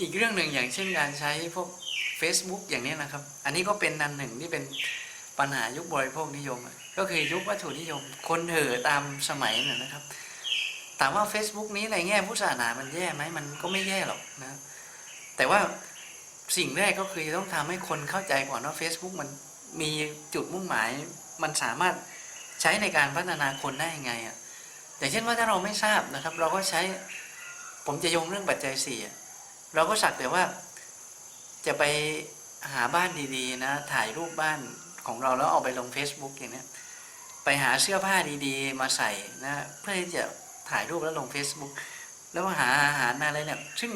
อีกเรื่องหนึ่งอย่างเช่นการใช้พวก Facebook อย่างนี้นะครับ อันนี้ก็เป็นนันหนึ่งที่เป็นปัญหายุคบริโภคนิยม ก็คือยุควัตถุนิยม คนเห่อตามสมัยน่ะนะครับ ถามว่า Facebook นี้ในแง่พุทธศาสนามันแย่ไหมมันก็ไม่แย่หรอกนะแต่ว่าสิ่งแรกก็คือต้องทำให้คนเข้าใจก่อนว่า Facebook มันมีจุดมุ่งหมาย มันสามารถใช้ในการพัฒนาคนได้ยังไงอะอย่างเช่นว่าถ้าเราไม่ทราบนะครับ เราก็ใช้ผมจะโยงเรื่องปัจจัยสี่อะ เราก็สักแต่ว่า จะไปหาบ้านดีๆ นะ ถ่ายรูปบ้านของเราแล้วเอาไปลง Facebook อย่างนี้ไปหาเสื้อผ้าดีๆ มาใส่นะเพื่อที่จะถ่ายรูปแล้วลง Facebook แล้วหาอาหารอะไรเนี่ยซึ่ง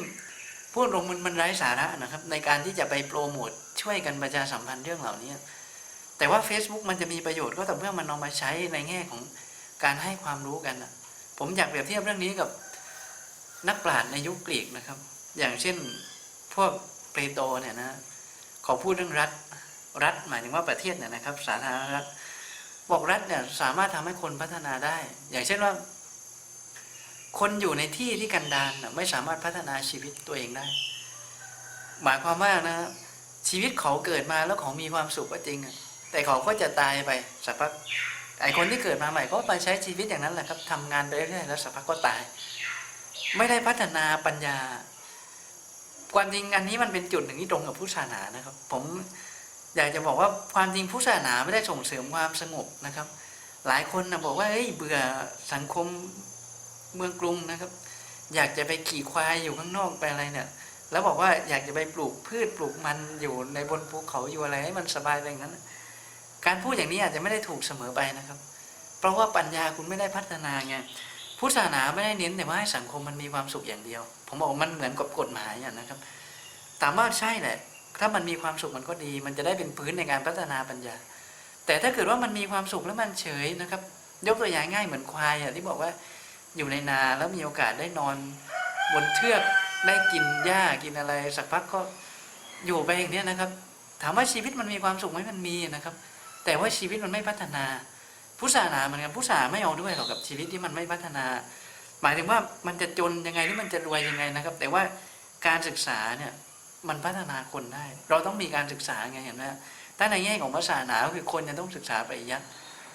พูดลงมันมันไร้สาระนะครับ ในการที่จะไปโปรโมทช่วยกันประชาสัมพันธ์เรื่องเหล่านี้แต่ว่า Facebook มันจะมีประโยชน์ก็แต่อเมื่อมันเอามาใช้ในแง่ของการให้ความรู้กันนะผมอยากเปรียบเทียบเรื่องนี้กับนักปราชญ์ในยุคกรีกนะครับ อย่างเช่นพวกเปโตเนี่ยนะขอพูดเรื่องรัฐรัฐหมายถึงว่าประเทศเนี่ยนะครับ สาธารณรัฐบอกรัฐเนี่ยสามารถทำให้คนพัฒนาได้ อย่างเช่นว่า คนอยู่ในที่ที่กันดารไม่สามารถพัฒนาชีวิตตัวเองได้ หมายความว่านะ ชีวิตเขาเกิดมาแล้วเขามีความสุขก็จริงแต่เขาก็จะตายไปสักพักไอคนที่เกิดมาใหม่ก็ไปใช้ชีวิตอย่างนั้นแหละครับทำงานไปเรื่อยๆแล้วสักพักก็ตาย ไม่ได้พัฒนาปัญญา ความจริงอันนี้มันเป็นจุดหนึ่งที่ตรงกับพุทธศาสนานะครับ ผมอยากจะบอกว่าความจริงพุทธศาสนาไม่ได้ส่งเสริมความสงบนะครับ หลายคนนะบอกว่าเฮ้ยเบื่อสังคมเมืองกรุงนะครับ อยากจะไปขี่ควายอยู่ข้างนอกไปอะไรเนี่ย แล้วบอกว่าอยากจะไปปลูกพืชปลูกมันอยู่ในบนภูเขาอยู่อะไรให้มันสบายไปอย่างนั้น การพูดอย่างนี้อาจจะไม่ได้ถูกเสมอไปนะครับ เพราะว่าปัญญาคุณไม่ได้พัฒนาไง พุทธศาสนาไม่ได้เน้นแต่ว่าให้สังคมมันมีความสุขอย่างเดียว ผมบอกมันเหมือนกับกฎหมายอะนะครับถามว่าใช่แหละ ถ้ามันมีความสุขมันก็ดี มันจะได้เป็นพื้นในการพัฒนาปัญญา แต่ถ้าเกิดว่ามันมีความสุขแล้วมันเฉยนะครับ ยกตัวอย่างง่ายเหมือนควายอะที่บอกว่าอยู่ในนาแล้วมีโอกาสได้นอนบนเทือกได้กินหญ้ากินอะไร สักพักก็อยู่ไปอย่างนี้นะครับ ถามว่าชีวิตมันมีความสุขไหมมันมีนะครับ แต่ว่าชีวิตมันไม่พัฒนา ผู้ศาสนาเหมือนกันผู้ศาสนาไม่เอาด้วยหรอกกับชีวิตที่มันไม่พัฒนา หมายถึงว่ามันจะจนยังไงหรือมันจะรวยยังไงนะครับ แต่ว่าการศึกษาเนี่ยมันพัฒนาคนได้ เราต้องมีการศึกษาไงเห็นไหมถ้าในแง่ของศาสนาก็คือคนจะต้องศึกษาปริยัติ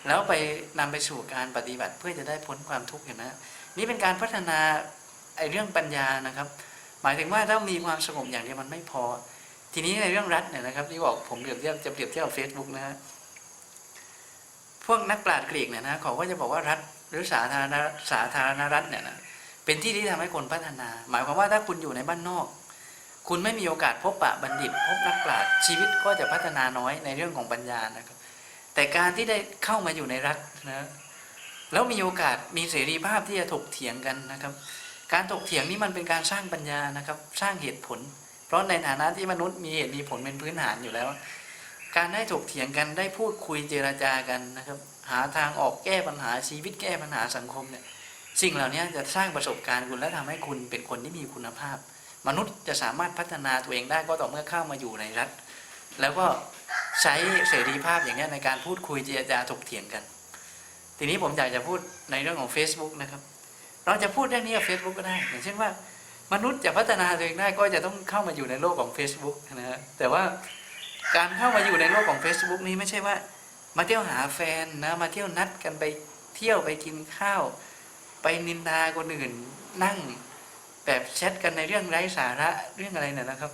แล้วไปนำไปสู่การปฏิบัติเพื่อจะได้พ้นความทุกข์เห็นไหมนี่เป็นการพัฒนาไอ้เรื่องปัญญานะครับ หมายถึงว่าถ้ามีความสงบอย่างเดียวมันไม่พอ ทีนี้ในเรื่องรัฐเนี่ยนะครับที่บอกผมเปรียบเทียบจะเปรียบเทียบกับเฟซบุ๊กนะฮะ พวกนักปราชญ์กรีกเนี่ยนะเขาก็จะบอกว่ารัฐหรือสาธารณสาธารณรัฐเนี่ยนะเป็นที่ที่ทำให้คนพัฒนา หมายความว่าถ้าคุณอยู่ในบ้านนอก คุณไม่มีโอกาสพบปะบัณฑิต พบนักปราชญ์ชีวิตก็จะพัฒนาน้อยในเรื่องของปัญญานะครับแต่การที่ได้เข้ามาอยู่ในรัฐนะแล้วมีโอกาสมีเสรีภาพที่จะถกเถียงกันนะครับ การถกเถียงนี้มันเป็นการสร้างปัญญานะครับ สร้างเหตุผล เพราะในฐานะที่มนุษย์มีเหตุมีผลเป็นพื้นฐานอยู่แล้ว การได้ถกเถียงกันได้พูดคุยเจรจากันนะครับ หาทางออกแก้ปัญหาชีวิตแก้ปัญหาสังคมเนี่ยสิ่งเหล่านี้จะสร้างประสบการณ์คุณและทำให้คุณเป็นคนที่มีคุณภาพ มนุษย์จะสามารถพัฒนาตัวเองได้ก็ต่อเมื่อเข้ามาอยู่ในรัฐ แล้วก็ใช้เสรีภาพอย่างนี้ในการพูดคุยเจรจาถกเถียงกัน ทีนี้ผมอยากจะพูดในเรื่องของ Facebook นะครับ เราจะพูดเรื่องนี้กับ Facebook ก็ได้ อย่างเช่นว่า มนุษย์จะพัฒนาตัวเองได้ก็จะต้องเข้ามาอยู่ในโลกของ Facebook นะฮะแต่ว่า การเข้ามาอยู่ในโลกของ Facebook นี้ไม่ใช่ว่า มาเที่ยวหาแฟนนะมาเที่ยวนัดกันไปเที่ยวไปกินข้าว ไปนินทาคนอื่นนั่งแบบแชทกันในเรื่องไร้สาระเรื่องอะไรเนี่ยนะครับ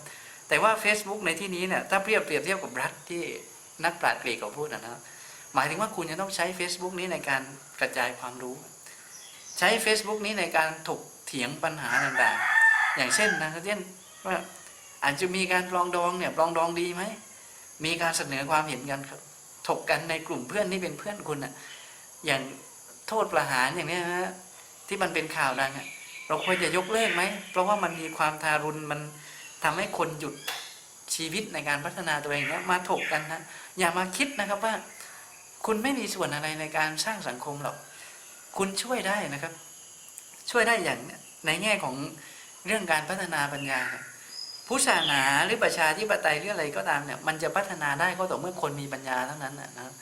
แต่ว่า Facebook ในที่นี้เนี่ยถ้าเปรียบเปรียบเทียบกับรัฐที่นักปราชญ์กรีกเขาพูดนะนะหมายถึงว่าคุณจะต้องใช้ Facebook นี้ในการกระจายความรู้ ใช้ Facebook นี้ในการถกเถียงปัญหาต่างๆ อย่างเช่นนะครับเช่นว่าอาจจะมีการปลองดองเนี่ยปลองดองดีไหม มีการเสนอความเห็นกันถกกันในกลุ่มเพื่อนที่เป็นเพื่อนคุณอะอย่างโทษประหารอย่างนี้นะที่มันเป็นข่าวดังอะเราควรจะยกเลิกไหม เพราะว่ามันมีความทารุณมันทำให้คนหยุดชีวิตในการพัฒนาตัวเองนะมาถกกันนะอย่ามาคิดนะครับว่า คุณไม่มีส่วนอะไรในการสร้างสังคมหรอก คุณช่วยได้นะครับ ช่วยได้อย่างในแง่ของเรื่องการพัฒนาปัญญาครับ ผู้ศาสนาหรือประชาธิปไตยหรืออะไรก็ตามเนี่ยมันจะพัฒนาได้ก็ต่อเมื่อคนมีปัญญาเท่านั้นนะนะ